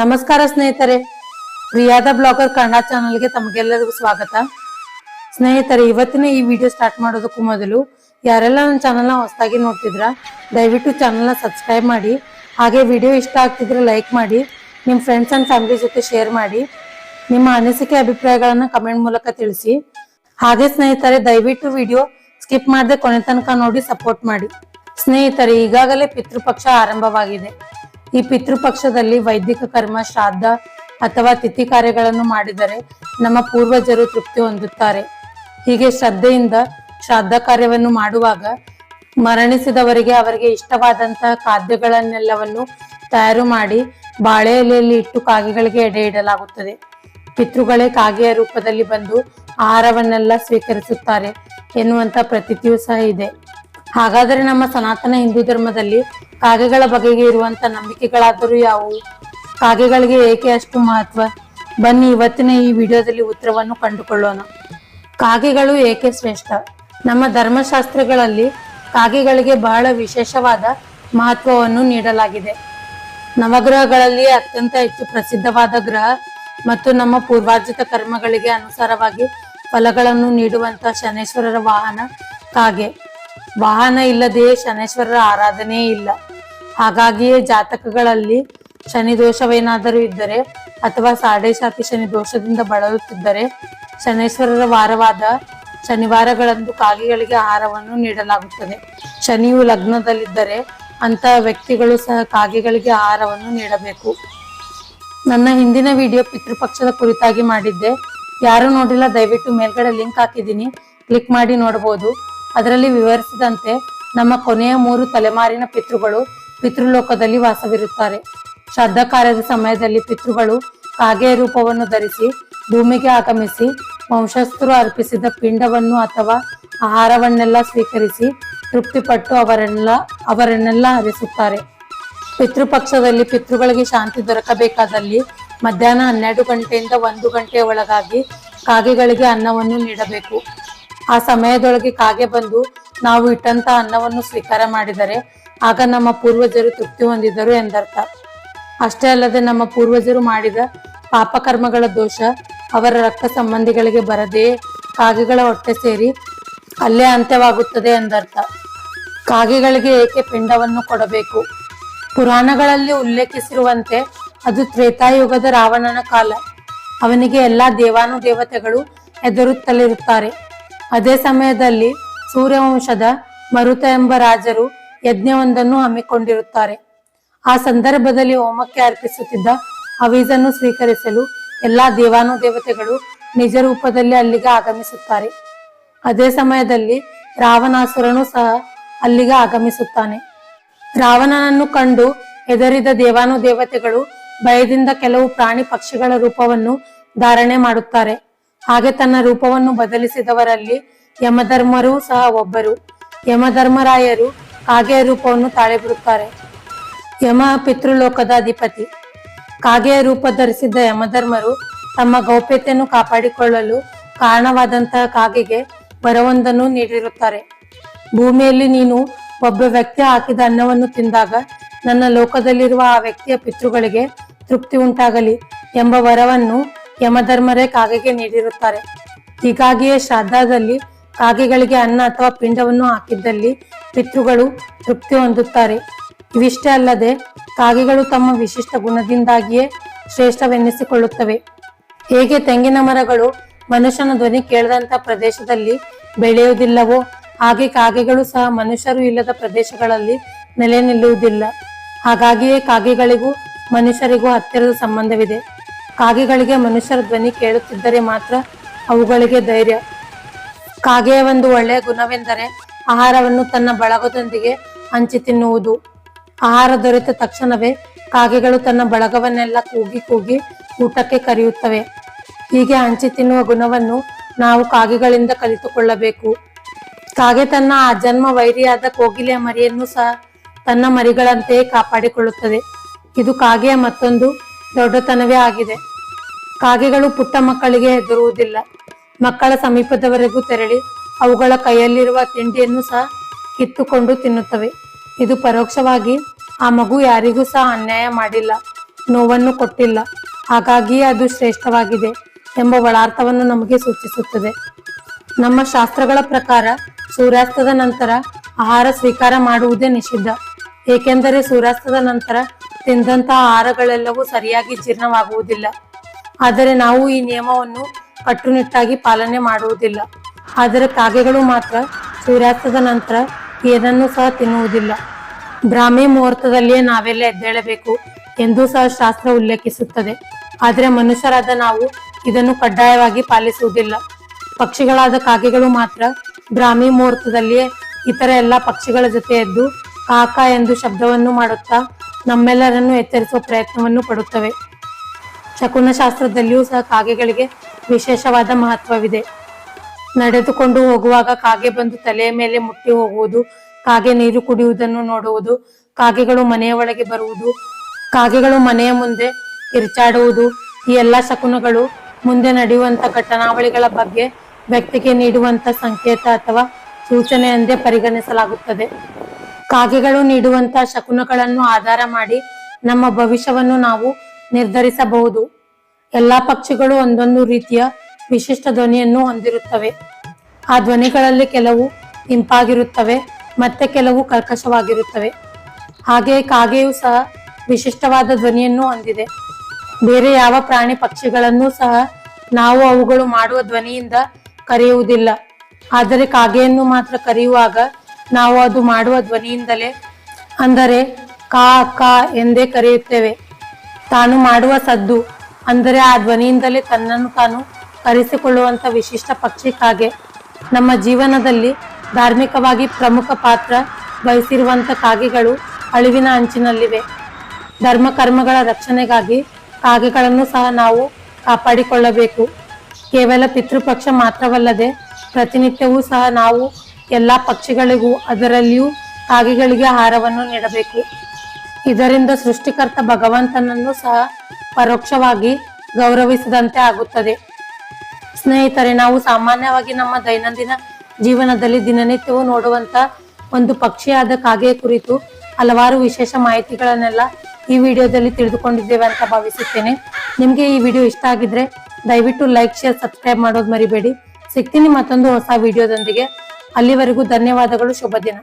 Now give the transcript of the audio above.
ನಮಸ್ಕಾರ ಸ್ನೇಹಿತರೆ. ಪ್ರಿಯಾದ ಬ್ಲಾಗರ್ ಕನ್ನಡ ಚಾನಲ್ಗೆ ತಮಗೆಲ್ಲರಿಗೂ ಸ್ವಾಗತ. ಸ್ನೇಹಿತರೆ, ಇವತ್ತಿನ ಈ ವಿಡಿಯೋ ಸ್ಟಾರ್ಟ್ ಮಾಡೋದಕ್ಕೂ ಮೊದಲು ಯಾರೆಲ್ಲ ನನ್ನ ಚಾನಲ್ನ ಹೊಸದಾಗಿ ನೋಡ್ತಿದ್ರ ದಯವಿಟ್ಟು ಚಾನಲ್ನ ಸಬ್ಸ್ಕ್ರೈಬ್ ಮಾಡಿ. ಹಾಗೆ ವಿಡಿಯೋ ಇಷ್ಟ ಆಗ್ತಿದ್ರೆ ಲೈಕ್ ಮಾಡಿ ನಿಮ್ಮ ಫ್ರೆಂಡ್ಸ್ ಅಂಡ್ ಫ್ಯಾಮಿಲಿ ಜೊತೆ ಶೇರ್ ಮಾಡಿ, ನಿಮ್ಮ ಅನಿಸಿಕೆ ಅಭಿಪ್ರಾಯಗಳನ್ನು ಕಮೆಂಟ್ ಮೂಲಕ ತಿಳಿಸಿ. ಹಾಗೆ ಸ್ನೇಹಿತರೆ, ದಯವಿಟ್ಟು ವಿಡಿಯೋ ಸ್ಕಿಪ್ ಮಾಡದೆ ಕೊನೆ ತನಕ ನೋಡಿ ಸಪೋರ್ಟ್ ಮಾಡಿ. ಸ್ನೇಹಿತರೆ, ಈಗಾಗಲೇ ಪಿತೃಪಕ್ಷ ಆರಂಭವಾಗಿದೆ. ಈ ಪಿತೃಪಕ್ಷದಲ್ಲಿ ವೈದಿಕ ಕರ್ಮ, ಶ್ರಾದ್ದ ಅಥವಾ ತಿಥಿ ಕಾರ್ಯಗಳನ್ನು ಮಾಡಿದರೆ ನಮ್ಮ ಪೂರ್ವಜರು ತೃಪ್ತಿ ಹೊಂದುತ್ತಾರೆ. ಹೀಗೆ ಶ್ರದ್ಧೆಯಿಂದ ಶ್ರಾದ್ದ ಕಾರ್ಯವನ್ನು ಮಾಡುವಾಗ ಮರಣಿಸಿದವರಿಗೆ ಅವರಿಗೆ ಇಷ್ಟವಾದಂತಹ ಖಾದ್ಯಗಳನ್ನೆಲ್ಲವನ್ನು ತಯಾರು ಮಾಡಿ ಬಾಳೆ ಎಲೆಯಲ್ಲಿ ಇಟ್ಟು ಕಾಗೆಗಳಿಗೆ ಎಡೆ ಇಡಲಾಗುತ್ತದೆ. ಪಿತೃಗಳೇ ಕಾಗೆಯ ರೂಪದಲ್ಲಿ ಬಂದು ಆಹಾರವನ್ನೆಲ್ಲ ಸ್ವೀಕರಿಸುತ್ತಾರೆ ಎನ್ನುವಂತ ಪ್ರತೀತಿಯೂ ಸಹ ಇದೆ. ಹಾಗಾದರೆ ನಮ್ಮ ಸನಾತನ ಹಿಂದೂ ಧರ್ಮದಲ್ಲಿ ಕಾಗೆಗಳ ಬಗೆಗೆ ಇರುವಂತ ನಂಬಿಕೆಗಳಾದರೂ ಯಾವುವು? ಕಾಗೆಗಳಿಗೆ ಏಕೆ ಅಷ್ಟು ಮಹತ್ವ? ಬನ್ನಿ ಇವತ್ತಿನ ಈ ವಿಡಿಯೋದಲ್ಲಿ ಉತ್ತರವನ್ನು ಕಂಡುಕೊಳ್ಳೋಣ. ಕಾಗೆಗಳು ಏಕೆ ಶ್ರೇಷ್ಠ? ನಮ್ಮ ಧರ್ಮಶಾಸ್ತ್ರಗಳಲ್ಲಿ ಕಾಗೆಗಳಿಗೆ ಬಹಳ ವಿಶೇಷವಾದ ಮಹತ್ವವನ್ನು ನೀಡಲಾಗಿದೆ. ನವಗ್ರಹಗಳಲ್ಲಿ ಅತ್ಯಂತ ಹೆಚ್ಚು ಪ್ರಸಿದ್ಧವಾದ ಗ್ರಹ ಮತ್ತು ನಮ್ಮ ಪೂರ್ವಾರ್ಜಿತ ಕರ್ಮಗಳಿಗೆ ಅನುಸಾರವಾಗಿ ಫಲಗಳನ್ನು ನೀಡುವಂತಹ ಶನೇಶ್ವರರ ವಾಹನ ಕಾಗೆ. ವಾಹನ ಇಲ್ಲದೆ ಶನೇಶ್ವರರ ಆರಾಧನೆ ಇಲ್ಲ. ಹಾಗಾಗಿಯೇ ಜಾತಕಗಳಲ್ಲಿ ಶನಿ ದೋಷವೇನಾದರೂ ಇದ್ದರೆ ಅಥವಾ ಸಾಡೆ ಶಾತಿ ಶನಿ ದೋಷದಿಂದ ಬಳಲುತ್ತಿದ್ದರೆ ಶನೇಶ್ವರರ ವಾರವಾದ ಶನಿವಾರಗಳಂದು ಕಾಗೆಗಳಿಗೆ ಆಹಾರವನ್ನು ನೀಡಲಾಗುತ್ತದೆ. ಶನಿಯು ಲಗ್ನದಲ್ಲಿದ್ದರೆ ಅಂತ ವ್ಯಕ್ತಿಗಳು ಸಹ ಕಾಗೆಗಳಿಗೆ ಆಹಾರವನ್ನು ನೀಡಬೇಕು. ನನ್ನ ಹಿಂದಿನ ವಿಡಿಯೋ ಪಿತೃಪಕ್ಷದ ಕುರಿತಾಗಿ ಮಾಡಿದ್ದೆ. ಯಾರು ನೋಡಿಲ್ಲ, ದಯವಿಟ್ಟು ಮೇಲ್ಗಡೆ ಲಿಂಕ್ ಹಾಕಿದ್ದೀನಿ. ಕ್ಲಿಕ್ ಮಾಡಿ ನೋಡಬಹುದು. ಅದರಲ್ಲಿ ವಿವರಿಸಿದಂತೆ ನಮ್ಮ ಕೊನೆಯ ಮೂರು ತಲೆಮಾರಿನ ಪಿತೃಗಳು ಪಿತೃಲೋಕದಲ್ಲಿ ವಾಸವಿರುತ್ತಾರೆ. ಶ್ರದ್ಧಾ ಕಾರ್ಯದ ಸಮಯದಲ್ಲಿ ಪಿತೃಗಳು ಕಾಗೆಯ ರೂಪವನ್ನು ಧರಿಸಿ ಭೂಮಿಗೆ ಆಗಮಿಸಿ ವಂಶಸ್ಥರು ಅರ್ಪಿಸಿದ ಪಿಂಡವನ್ನು ಅಥವಾ ಆಹಾರವನ್ನೆಲ್ಲ ಸ್ವೀಕರಿಸಿ ತೃಪ್ತಿಪಟ್ಟು ಅವರೆಲ್ಲ ಅವರನ್ನೆಲ್ಲ ಹರಿಸುತ್ತಾರೆ. ಪಿತೃಪಕ್ಷದಲ್ಲಿ ಪಿತೃಗಳಿಗೆ ಶಾಂತಿ ದೊರಕಬೇಕಾದಲ್ಲಿ ಮಧ್ಯಾಹ್ನ ಹನ್ನೆರಡು ಗಂಟೆಯಿಂದ ಒಂದು ಗಂಟೆಯ ಒಳಗಾಗಿ ಕಾಗೆಗಳಿಗೆ ಅನ್ನವನ್ನು ನೀಡಬೇಕು. ಆ ಸಮಯದೊಳಗೆ ಕಾಗೆ ಬಂದು ನಾವು ಇಟ್ಟಂತ ಅನ್ನವನ್ನು ಸ್ವೀಕಾರ ಮಾಡಿದರೆ ಆಗ ನಮ್ಮ ಪೂರ್ವಜರು ತೃಪ್ತಿ ಹೊಂದಿದರು ಎಂದರ್ಥ. ಅಷ್ಟೇ ಅಲ್ಲದೆ ನಮ್ಮ ಪೂರ್ವಜರು ಮಾಡಿದ ಪಾಪಕರ್ಮಗಳ ದೋಷ ಅವರ ರಕ್ತ ಸಂಬಂಧಿಗಳಿಗೆ ಬರದೇ ಕಾಗೆಗಳ ಹೊಟ್ಟೆ ಸೇರಿ ಅಲ್ಲೇ ಅಂತ್ಯವಾಗುತ್ತದೆ ಎಂದರ್ಥ. ಕಾಗೆಗಳಿಗೆ ಏಕೆ ಪಿಂಡವನ್ನು ಕೊಡಬೇಕು? ಪುರಾಣಗಳಲ್ಲಿ ಉಲ್ಲೇಖಿಸಿರುವಂತೆ ಅದು ತ್ರೇತಾಯುಗದ ರಾವಣನ ಕಾಲ. ಅವನಿಗೆ ಎಲ್ಲಾ ದೇವಾನುದೇವತೆಗಳು ಹೆದರುತ್ತಲಿರುತ್ತಾರೆ. ಅದೇ ಸಮಯದಲ್ಲಿ ಸೂರ್ಯವಂಶದ ಮರುತ ಎಂಬ ರಾಜರು ಯಜ್ಞವೊಂದನ್ನು ಹಮ್ಮಿಕೊಂಡಿರುತ್ತಾರೆ. ಆ ಸಂದರ್ಭದಲ್ಲಿ ಹೋಮಕ್ಕೆ ಅರ್ಪಿಸುತ್ತಿದ್ದ ಹವೀಜನ್ನು ಸ್ವೀಕರಿಸಲು ಎಲ್ಲಾ ದೇವಾನುದೇವತೆಗಳು ನಿಜ ರೂಪದಲ್ಲಿ ಅಲ್ಲಿಗೆ ಆಗಮಿಸುತ್ತಾರೆ. ಅದೇ ಸಮಯದಲ್ಲಿ ರಾವಣಾಸುರನು ಸಹ ಅಲ್ಲಿಗೆ ಆಗಮಿಸುತ್ತಾನೆ. ರಾವಣನನ್ನು ಕಂಡು ಹೆದರಿದ ದೇವಾನುದೇವತೆಗಳು ಭಯದಿಂದ ಕೆಲವು ಪ್ರಾಣಿ ಪಕ್ಷಿಗಳ ರೂಪವನ್ನು ಧಾರಣೆ ಮಾಡುತ್ತಾರೆ. ಹಾಗೆ ತನ್ನ ರೂಪವನ್ನು ಬದಲಿಸಿದವರಲ್ಲಿ ಯಮಧರ್ಮರು ಸಹ ಒಬ್ಬರು. ಯಮಧರ್ಮರಾಯರು ಕಾಗೆಯ ರೂಪವನ್ನು ತಾಳೆ ಬಿಡುತ್ತಾರೆ ಯಮ ಪಿತೃಲೋಕದ ಅಧಿಪತಿ. ಕಾಗೆಯ ರೂಪ ಧರಿಸಿದ್ದ ಯಮಧರ್ಮರು ತಮ್ಮ ಗೌಪ್ಯತೆಯನ್ನು ಕಾಪಾಡಿಕೊಳ್ಳಲು ಕಾರಣವಾದಂತಹ ಕಾಗೆಗೆ ವರವೊಂದನ್ನು ನೀಡಿರುತ್ತಾರೆ. ಭೂಮಿಯಲ್ಲಿ ನೀನು ಒಬ್ಬ ವ್ಯಕ್ತಿ ಹಾಕಿದ ಅನ್ನವನ್ನು ತಿಂದಾಗ ನನ್ನ ಲೋಕದಲ್ಲಿರುವ ಆ ವ್ಯಕ್ತಿಯ ಪಿತೃಗಳಿಗೆ ತೃಪ್ತಿ ಉಂಟಾಗಲಿ ಎಂಬ ವರವನ್ನು ಯಮಧರ್ಮರೇ ಕಾಗೆಗೆ ನೀಡಿರುತ್ತಾರೆ. ಹೀಗಾಗಿಯೇ ಶ್ರಾದ್ದಾದಲ್ಲಿ ಕಾಗೆಗಳಿಗೆ ಅನ್ನ ಅಥವಾ ಪಿಂಡವನ್ನು ಹಾಕಿದ್ದಲ್ಲಿ ಪಿತೃಗಳು ತೃಪ್ತಿ ಹೊಂದುತ್ತಾರೆ. ಇವಿಷ್ಟೇ ಅಲ್ಲದೆ ಕಾಗೆಗಳು ತಮ್ಮ ವಿಶಿಷ್ಟ ಗುಣದಿಂದಾಗಿಯೇ ಶ್ರೇಷ್ಠವೆನ್ನಿಸಿಕೊಳ್ಳುತ್ತವೆ. ಹೇಗೆ ತೆಂಗಿನ ಮರಗಳು ಮನುಷ್ಯನ ಧ್ವನಿ ಕೇಳದಂತ ಪ್ರದೇಶದಲ್ಲಿ ಬೆಳೆಯುವುದಿಲ್ಲವೋ, ಹಾಗೆ ಕಾಗೆಗಳು ಸಹ ಮನುಷ್ಯರು ಇಲ್ಲದ ಪ್ರದೇಶಗಳಲ್ಲಿ ನೆಲೆ ನಿಲ್ಲುವುದಿಲ್ಲ ಹಾಗಾಗಿಯೇ ಕಾಗೆಗಳಿಗೂ ಮನುಷ್ಯರಿಗೂ ಹತ್ತಿರದ ಸಂಬಂಧವಿದೆ. ಕಾಗೆಗಳಿಗೆ ಮನುಷ್ಯರ ಧ್ವನಿ ಕೇಳುತ್ತಿದ್ದರೆ ಮಾತ್ರ ಅವುಗಳಿಗೆ ಧೈರ್ಯ. ಕಾಗೆಯ ಒಂದು ಒಳ್ಳೆಯ ಗುಣವೆಂದರೆ ಆಹಾರವನ್ನು ತನ್ನ ಬಳಗದೊಂದಿಗೆ ಹಂಚಿ ತಿನ್ನುವುದು. ಆಹಾರ ದೊರೆತ ತಕ್ಷಣವೇ ಕಾಗೆಗಳು ತನ್ನ ಬಳಗವನ್ನೆಲ್ಲ ಕೂಗಿ ಕೂಗಿ ಊಟಕ್ಕೆ ಕರೆಯುತ್ತವೆ. ಹೀಗೆ ಹಂಚಿ ತಿನ್ನುವ ಗುಣವನ್ನು ನಾವು ಕಾಗೆಗಳಿಂದ ಕಲಿತುಕೊಳ್ಳಬೇಕು. ಕಾಗೆ ತನ್ನ ಜನ್ಮ ವೈರಿಯಾದ ಕೋಗಿಲೆಯ ಮರಿಯನ್ನು ಸಹ ತನ್ನ ಮರಿಗಳಂತೆಯೇ ಕಾಪಾಡಿಕೊಳ್ಳುತ್ತದೆ. ಇದು ಕಾಗೆಯ ಮತ್ತೊಂದು ದೊಡ್ಡತನವೇ ಆಗಿದೆ. ಕಾಗೆಗಳು ಪುಟ್ಟ ಮಕ್ಕಳಿಗೆ ಹೆದರುವುದಿಲ್ಲ. ಮಕ್ಕಳ ಸಮೀಪದವರೆಗೂ ತೆರಳಿ ಅವುಗಳ ಕೈಯಲ್ಲಿರುವ ತಿಂಡಿಯನ್ನು ಸಹ ಕಿತ್ತುಕೊಂಡು ತಿನ್ನುತ್ತವೆ. ಇದು ಪರೋಕ್ಷವಾಗಿ ಆ ಮಗು ಯಾರಿಗೂ ಸಹ ಅನ್ಯಾಯ ಮಾಡಿಲ್ಲ, ನೋವನ್ನು ಕೊಟ್ಟಿಲ್ಲ. ಹಾಗಾಗಿ ಅದು ಶ್ರೇಷ್ಠವಾಗಿದೆ ಎಂಬ ಒಳಾರ್ಥವನ್ನು ನಮಗೆ ಸೂಚಿಸುತ್ತದೆ. ನಮ್ಮ ಶಾಸ್ತ್ರಗಳ ಪ್ರಕಾರ ಸೂರ್ಯಾಸ್ತದ ನಂತರ ಆಹಾರ ಸ್ವೀಕಾರ ಮಾಡುವುದೇ ನಿಷಿದ್ಧ. ಏಕೆಂದರೆ ಸೂರ್ಯಾಸ್ತದ ನಂತರ ತಿಂದಂತಹ ಆಹಾರಗಳೆಲ್ಲವೂ ಸರಿಯಾಗಿ ಜೀರ್ಣವಾಗುವುದಿಲ್ಲ. ಆದರೆ ನಾವು ಈ ನಿಯಮವನ್ನು ಕಟ್ಟುನಿಟ್ಟಾಗಿ ಪಾಲನೆ ಮಾಡುವುದಿಲ್ಲ. ಆದರೆ ಕಾಗೆಗಳು ಮಾತ್ರ ಸೂರ್ಯಾಸ್ತದ ನಂತರ ಏನನ್ನೂ ಸಹ ತಿನ್ನುವುದಿಲ್ಲ. ಬ್ರಾಹ್ಮಿ ಮುಹೂರ್ತದಲ್ಲಿಯೇ ನಾವೆಲ್ಲ ಎದ್ದೇಳಬೇಕು ಎಂದು ಸಹ ಶಾಸ್ತ್ರ ಉಲ್ಲೇಖಿಸುತ್ತದೆ. ಆದರೆ ಮನುಷ್ಯರಾದ ನಾವು ಇದನ್ನು ಕಡ್ಡಾಯವಾಗಿ ಪಾಲಿಸುವುದಿಲ್ಲ. ಪಕ್ಷಿಗಳಾದ ಕಾಗೆಗಳು ಮಾತ್ರ ಬ್ರಾಹ್ಮಿ ಮುಹೂರ್ತದಲ್ಲಿಯೇ ಇತರ ಎಲ್ಲ ಪಕ್ಷಿಗಳ ಜೊತೆ ಎದ್ದು ಕಾಕ ಎಂದು ಶಬ್ದವನ್ನು ಮಾಡುತ್ತಾ ನಮ್ಮೆಲ್ಲರನ್ನು ಎತ್ತರಿಸುವ ಪ್ರಯತ್ನವನ್ನು ಪಡುತ್ತವೆ. ಶಕುನಶಾಸ್ತ್ರದಲ್ಲಿಯೂ ಸಹ ಕಾಗೆಗಳಿಗೆ ವಿಶೇಷವಾದ ಮಹತ್ವವಿದೆ. ನಡೆದುಕೊಂಡು ಹೋಗುವಾಗ ಕಾಗೆ ಬಂದು ತಲೆಯ ಮೇಲೆ ಮುಟ್ಟಿ ಹೋಗುವುದು, ಕಾಗೆ ನೀರು ಕುಡಿಯುವುದನ್ನು ನೋಡುವುದು, ಕಾಗೆಗಳು ಮನೆಯ ಒಳಗೆ ಬರುವುದು, ಕಾಗೆಗಳು ಮನೆಯ ಮುಂದೆ ಕಿರ್ಚಾಡುವುದು ಈ ಎಲ್ಲ ಶಕುನಗಳು ಮುಂದೆ ನಡೆಯುವಂತ ಘಟನಾವಳಿಗಳ ಬಗ್ಗೆ ವ್ಯಕ್ತಿಗೆ ನೀಡುವಂತ ಸಂಕೇತ ಅಥವಾ ಸೂಚನೆ ಎಂದೇ ಪರಿಗಣಿಸಲಾಗುತ್ತದೆ. ಕಾಗೆಗಳು ನೀಡುವಂತ ಶಕುನಗಳನ್ನು ಆಧಾರ ಮಾಡಿ ನಮ್ಮ ಭವಿಷ್ಯವನ್ನು ನಾವು ನಿರ್ಧರಿಸಬಹುದು. ಎಲ್ಲಾ ಪಕ್ಷಿಗಳು ಒಂದೊಂದು ರೀತಿಯ ವಿಶಿಷ್ಟ ಧ್ವನಿಯನ್ನು ಹೊಂದಿರುತ್ತವೆ. ಆ ಧ್ವನಿಗಳಲ್ಲಿ ಕೆಲವು ಇಂಪಾಗಿರುತ್ತವೆ, ಮತ್ತೆ ಕೆಲವು ಕರ್ಕಶವಾಗಿರುತ್ತವೆ. ಹಾಗೆ ಕಾಗೆಯು ಸಹ ವಿಶಿಷ್ಟವಾದ ಧ್ವನಿಯನ್ನು ಹೊಂದಿದೆ. ಬೇರೆ ಯಾವ ಪ್ರಾಣಿ ಪಕ್ಷಿಗಳನ್ನು ಸಹ ನಾವು ಅವುಗಳು ಮಾಡುವ ಧ್ವನಿಯಿಂದ ಕರೆಯುವುದಿಲ್ಲ. ಆದರೆ ಕಾಗೆಯನ್ನು ಮಾತ್ರ ಕರೆಯುವಾಗ ನಾವು ಅದು ಮಾಡುವ ಧ್ವನಿಯಿಂದಲೇ. ಅಂದರೆ, ಕಾ ಕಾ ಎಂದೇ ಕರೆಯುತ್ತೇವೆ. ತಾನು ಮಾಡುವ ಸದ್ದು, ಅಂದರೆ ಆ ಧ್ವನಿಯಿಂದಲೇ ತನ್ನನ್ನು ತಾನು ಕರೆಸಿಕೊಳ್ಳುವಂತ ವಿಶಿಷ್ಟ ಪಕ್ಷಿ ಕಾಗೆ ನಮ್ಮ ಜೀವನದಲ್ಲಿ ಧಾರ್ಮಿಕವಾಗಿ ಪ್ರಮುಖ ಪಾತ್ರ ವಹಿಸಿರುವಂತ ಕಾಗೆಗಳು ಅಳಿವಿನ ಅಂಚಿನಲ್ಲಿವೆ. ಧರ್ಮ ಕರ್ಮಗಳ ರಕ್ಷಣೆಗಾಗಿ ಕಾಗೆಗಳನ್ನು ಸಹ ನಾವು ಕಾಪಾಡಿಕೊಳ್ಳಬೇಕು. ಕೇವಲ ಪಿತೃಪಕ್ಷ ಮಾತ್ರವಲ್ಲದೆ ಪ್ರತಿನಿತ್ಯವೂ ಸಹ ನಾವು ಎಲ್ಲಾ ಪಕ್ಷಿಗಳಿಗೂ ಅದರಲ್ಲಿಯೂ ಕಾಗೆಗಳಿಗೆ ಆಹಾರವನ್ನು ನೀಡಬೇಕು. ಇದರಿಂದ ಸೃಷ್ಟಿಕರ್ತ ಭಗವಂತನನ್ನು ಸಹ ಪರೋಕ್ಷವಾಗಿ ಗೌರವಿಸಿದಂತೆ ಆಗುತ್ತದೆ. ಸ್ನೇಹಿತರೆ, ನಾವು ಸಾಮಾನ್ಯವಾಗಿ ನಮ್ಮ ದೈನಂದಿನ ಜೀವನದಲ್ಲಿ ದಿನನಿತ್ಯವೂ ನೋಡುವಂತ ಒಂದು ಪಕ್ಷಿಯಾದ ಕಾಗೆ ಕುರಿತು ಹಲವಾರು ವಿಶೇಷ ಮಾಹಿತಿಗಳನ್ನೆಲ್ಲ ಈ ವಿಡಿಯೋದಲ್ಲಿ ತಿಳಿದುಕೊಂಡಿದ್ದೇವೆ ಅಂತ ಭಾವಿಸುತ್ತೇನೆ. ನಿಮಗೆ ಈ ವಿಡಿಯೋ ಇಷ್ಟ ಆಗಿದ್ರೆ ದಯವಿಟ್ಟು ಲೈಕ್, ಶೇರ್, ಸಬ್ಸ್ಕ್ರೈಬ್ ಮಾಡೋದು ಮರಿಬೇಡಿ. ಸಿಗ್ತೀನಿ ಮತ್ತೊಂದು ಹೊಸ ವಿಡಿಯೋದೊಂದಿಗೆ. ಅಲ್ಲಿವರೆಗೂ ಧನ್ಯವಾದಗಳು ಶುಭ ದಿನ.